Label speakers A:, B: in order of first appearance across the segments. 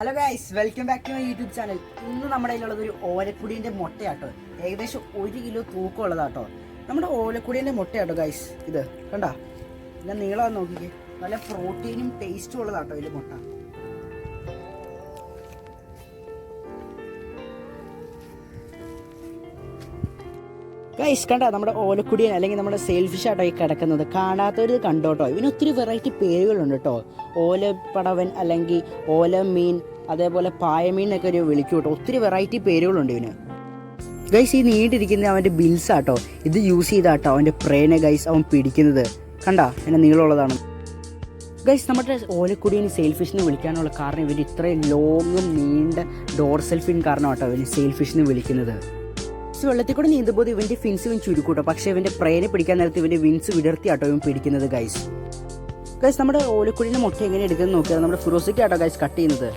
A: Hello guys welcome back to my YouTube channel ഇന്ന് നമ്മുടെ കയ്യിലുള്ളത് ഒരു ഓലക്കുടീന്റെ മുട്ടയാട്ടോ. ഏകദേശം ഒരു കിലോ തൂക്കമുള്ളതാട്ടോ. നമ്മുടെ ഓലക്കുടീന്റെ മുട്ടയാട്ടോ ഗൈസ് ഇത് കണ്ട? നല്ല നീളം നോക്കിക്കേ. നല്ല പ്രോട്ടീനും ടേസ്റ്റും ഉള്ളതാട്ടോ ഇതിൽ മുട്ട. ഗൈസ് കണ്ട? നമ്മുടെ ഓലക്കുടിയൻ അല്ലെങ്കിൽ നമ്മുടെ സെൽഫിഷ് ആട്ടോ ഈ കിടക്കുന്നത് കാണാത്തവർ ഇത് കണ്ടോട്ടോ ഇവന് ഒത്തിരി വെറൈറ്റി പേരുകളുണ്ട് കേട്ടോ ഓലപ്പടവൻ അല്ലെങ്കിൽ ഓല മീൻ അതേപോലെ പായമീൻ എന്നൊക്കെ ഒരു വിളിക്കും കേട്ടോ ഒത്തിരി വെറൈറ്റി പേരുകളുണ്ട് ഇവന്. ഗൈസ് ഈ നീണ്ടിരിക്കുന്ന അവന്റെ ബിൽസ് ആട്ടോ ഇത് യൂസ് ചെയ്താട്ടോ അവന്റെ പ്രേനെ ഗൈസ് അവൻ പിടിക്കുന്നത്. കണ്ട? എന്നെ നീളമുള്ളതാണ്. ഗൈസ് നമ്മുടെ ഓലക്കുടിയന് സെയിൽ ഫിഷിനെ വിളിക്കാനുള്ള കാരണം ഇവർ ഇത്രയും ലോങ്ങും നീണ്ട ഡോർസൽ ഫിൻ കാരണമാട്ടോ ഇവന് സെയിൽ ഫിഷിനെ വിളിക്കുന്നത്. ഫിൻസ് വെള്ളത്തിൽ കൂടെ നീന്തുമ്പോൾ ഇവന്റെ ഫിൻസ് ഇവൻ ചുരുക്കൂട്ടോ പക്ഷേ ഇവന്റെ പ്രേനെ പിടിക്കാൻ നേരത്തെ ഇവന്റെ വിൻസ് വിടർത്തിയാട്ടോ ഇവൻ പിടിക്കുന്നത് ഗൈസ് ഗൈസ് നമ്മുടെ ഓലക്കുടിന്റെ മുട്ട എങ്ങനെ എടുക്കുന്നത് നോക്കിയാൽ നമ്മുടെ ഫിറോസിക്കാട്ടോ ഗൈസ് കട്ട് ചെയ്യുന്നത്.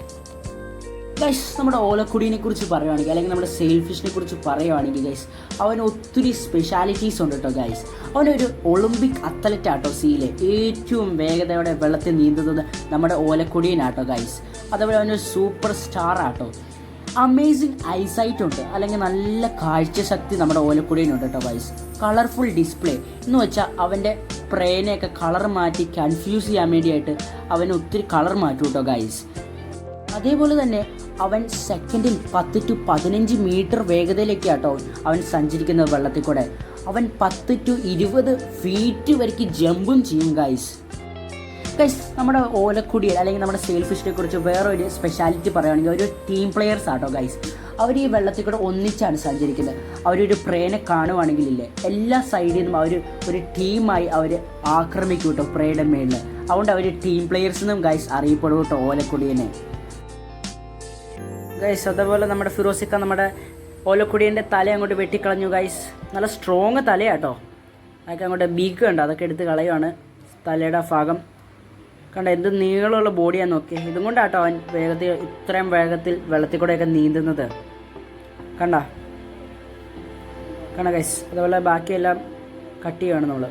A: ഗൈസ് നമ്മുടെ ഓലക്കുടിനെ കുറിച്ച് പറയുവാണെങ്കിൽ അല്ലെങ്കിൽ നമ്മുടെ സെയിൽ ഫിഷിനെ കുറിച്ച് പറയുവാണെങ്കിൽ ഗൈസ് അവന് ഒത്തിരി സ്പെഷ്യാലിറ്റീസ് ഉണ്ട് കേട്ടോ ഗൈസ് അവനൊരു ഒളിമ്പിക് അത്ലറ്റ് ആട്ടോ സീയിലെ ഏറ്റവും വേഗതയോടെ വെള്ളത്തിൽ നീന്തുന്നത് നമ്മുടെ ഓലക്കുടിയനാട്ടോ ഗൈസ് അതേപോലെ അവനൊരു സൂപ്പർ സ്റ്റാർ ആട്ടോ. അമേസിങ് ഐസൈറ്റ് ഉണ്ട്. അല്ലെങ്കിൽ നല്ല കാഴ്ചശക്തി നമ്മുടെ ഓലക്കുടിയിലുണ്ട് കേട്ടോ വൈസ് കളർഫുൾ ഡിസ്പ്ലേ എന്ന് വെച്ചാൽ അവന്റെ പ്രേനെയൊക്കെ കളർ മാറ്റി കൺഫ്യൂസ് ചെയ്യാൻ വേണ്ടിയായിട്ട് അവന് ഒത്തിരി കളർ മാറ്റും കേട്ടോ ഗൈസ് അതേപോലെ തന്നെ അവൻ സെക്കൻഡിൽ പത്ത് ടു പതിനഞ്ച് മീറ്റർ വേഗതയിലേക്ക് കേട്ടോ അവൻ സഞ്ചരിക്കുന്നത് വെള്ളത്തിൽ കൂടെ. അവൻ പത്ത് ടു ഇരുപത് ഫീറ്റ് വരയ്ക്ക് ജമ്പും ചെയ്യും ഗൈസ് ഗൈസ് നമ്മുടെ ഓലക്കുടിയിൽ അല്ലെങ്കിൽ നമ്മുടെ സെയിൽ ഫിഷിനെ കുറിച്ച് വേറൊരു സ്പെഷ്യാലിറ്റി പറയുകയാണെങ്കിൽ ഒരു ടീം പ്ലെയേഴ്സ് ആട്ടോ ഗൈസ് അവർ ഈ വെള്ളത്തിൽ കൂടെ ഒന്നിച്ചാണ് സഞ്ചരിക്കുന്നത്. അവരൊരു പ്രേനെ കാണുവാണെങ്കിൽ ഇല്ലേ എല്ലാ സൈഡിൽ നിന്നും അവർ ഒരു ടീമായി അവർ ആക്രമിക്കും കേട്ടോ പ്രേയുടെ മേളിൽ അതുകൊണ്ട് അവർ ടീം പ്ലെയേഴ്സ് എന്നും ഗൈസ് അറിയപ്പെടും കേട്ടോ ഓലക്കുടിയനെ ഗൈസ് അതേപോലെ നമ്മുടെ ഫിറോസിക്ക നമ്മുടെ ഓലക്കുടിയന്റെ തല അങ്ങോട്ട് വെട്ടിക്കളഞ്ഞു ഗൈസ് നല്ല സ്ട്രോങ് തലയാട്ടോ. അതൊക്കെ അങ്ങോട്ട് ബീക്ക് കണ്ടോ? അതൊക്കെ എടുത്ത് കളയുവാണ് തലയുടെ ഭാഗം. കണ്ട എന്ത് നീളമുള്ള ബോഡിയാണ് നോക്കി ഇതും കൊണ്ടാട്ടോ അവൻ വേഗത്തിൽ ഇത്രയും വേഗത്തിൽ വെള്ളത്തിൽ കൂടെയൊക്കെ നീന്തുന്നത്. കണ്ട? കണ്ട ഗൈസ് അതുപോലെ ബാക്കിയെല്ലാം കട്ട് ചെയ്യുകയാണ് നമ്മൾ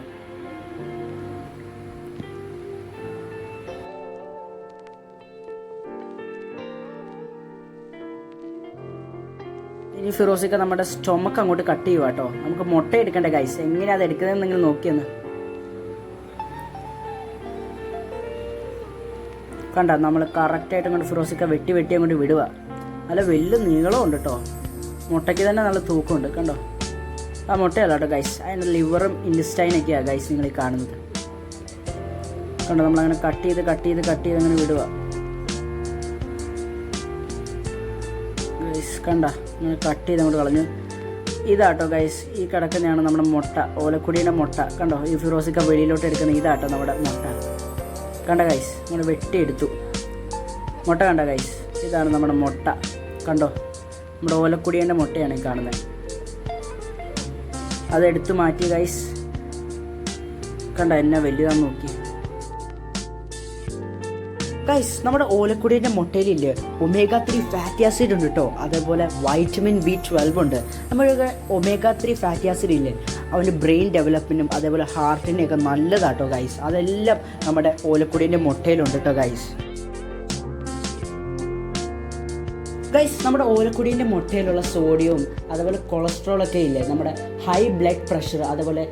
A: ഇനി ഫിറോസിക്ക നമ്മുടെ സ്റ്റൊമക്ക് അങ്ങോട്ട് കട്ട് ചെയ്യുക കേട്ടോ നമുക്ക് മുട്ട എടുക്കണ്ടേ ഗൈസ് എങ്ങനെയാ അത് എടുക്കുന്നതെന്ന് നിങ്ങൾ നോക്കിയെന്ന്. കണ്ട നമ്മൾ കറക്റ്റായിട്ട് അങ്ങോട്ട് ഫിറോസിക്ക വെട്ടി വെട്ടി അങ്ങോട്ട് വിടുക നല്ല വലിയ നീളമുണ്ട് കേട്ടോ മുട്ടയ്ക്ക് തന്നെ നല്ല തൂക്കമുണ്ട് കണ്ടോ? ആ മുട്ടയല്ല കേട്ടോ ഗൈസ് അതിന്റെ ലിവറും ഇൻസ്റ്റൈനൊക്കെയാണ് ഗൈസ് നിങ്ങൾ ഈ കാണുന്നത്. കണ്ടോ നമ്മളങ്ങനെ കട്ട് ചെയ്ത് കട്ട് ചെയ്ത് കട്ട് ചെയ്ത് അങ്ങനെ വിടുക ഗൈസ് കണ്ട ഇങ്ങനെ കട്ട് ചെയ്ത് അങ്ങോട്ട് കളഞ്ഞു. ഇതാട്ടോ ഗൈസ് ഈ കിടക്കുന്നതാണ് നമ്മുടെ മുട്ട ഓലക്കുടിയുടെ മുട്ട. കണ്ടോ ഈ ഫിറോസിക്ക വെളിയിലോട്ട് എടുക്കുന്ന ഇതാട്ടോ നമ്മുടെ മുട്ട. കണ്ട കൈസ് നമ്മൾ വെട്ടിയെടുത്തു. മുട്ട കണ്ട കൈസ് ഇതാണ് നമ്മുടെ മുട്ട. കണ്ടോ? നമ്മുടെ ഓലക്കുടിയന്റെ മുട്ടയാണ് ഈ കാണുന്നത് അതെടുത്ത് മാറ്റി കൈസ് കണ്ട എന്നെ വലുതാന്ന് നോക്കി. ഗൈസ് നമ്മുടെ ഓലക്കുടിയുടെ മുട്ടയിലില്ലേ? ഒമേഗ ത്രീ ഫാറ്റി ആസിഡ് ഉണ്ട് കേട്ടോ അതേപോലെ വൈറ്റമിൻ ബി ട്വൽവ് ഉണ്ട്. നമ്മുടെ ഒമേഗ ത്രീ ഫാറ്റി ആസിഡ് ഇല്ലേ? അവന്റെ ബ്രെയിൻ ഡെവലപ്മെന്റും അതേപോലെ ഹാർട്ടിനെയൊക്കെ നല്ലതാട്ടോ ഗൈസ് അതെല്ലാം നമ്മുടെ ഓലക്കുടീന്റെ മുട്ടയിലുണ്ട് കേട്ടോ ഗൈസ് ഗൈസ് നമ്മുടെ ഓലക്കുടീന്റെ മുട്ടയിലുള്ള സോഡിയവും അതേപോലെ കൊളസ്ട്രോളൊക്കെ ഇല്ലേ? നമ്മുടെ ഹൈ ബ്ലഡ് പ്രഷർ അതേപോലെ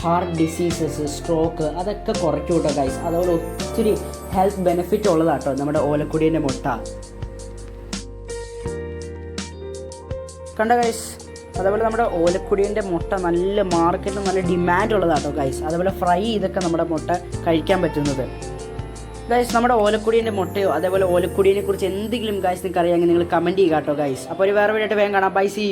A: ഹാർട്ട് ഡിസീസസ് സ്ട്രോക്ക് അതൊക്കെ കുറയ്ക്കും കേട്ടോ ഗൈസ് അതുപോലെ ഒത്തിരി ഹെൽത്ത് ബെനിഫിറ്റ് ഉള്ളതാട്ടോ നമ്മുടെ ഓലക്കുടീന്റെ മുട്ട. കണ്ട ഗൈസ് അതേപോലെ നമ്മുടെ ഓലക്കുടീന്റെ മുട്ട നല്ല മാർക്കറ്റിൽ നല്ല ഡിമാൻഡ് ഉള്ളതാട്ടോ ഗൈസ് അതേപോലെ ഫ്രൈ ചെയ്തൊക്കെ നമ്മുടെ മുട്ട കഴിക്കാൻ പറ്റുന്നത്. ഗൈസ് നമ്മുടെ ഓലക്കുടീന്റെ മുട്ടയോ അതേപോലെ ഓലക്കുടീനെ കുറിച്ച് എന്തെങ്കിലും ഗൈസ് നിങ്ങൾക്ക് അറിയാമെങ്കിൽ നിങ്ങൾ കമന്റ് ചെയ്യുക കേട്ടോ ഗൈസ് അപ്പോൾ ഒരു വേറെ വീഡിയോ വേഗം കാണാം. By C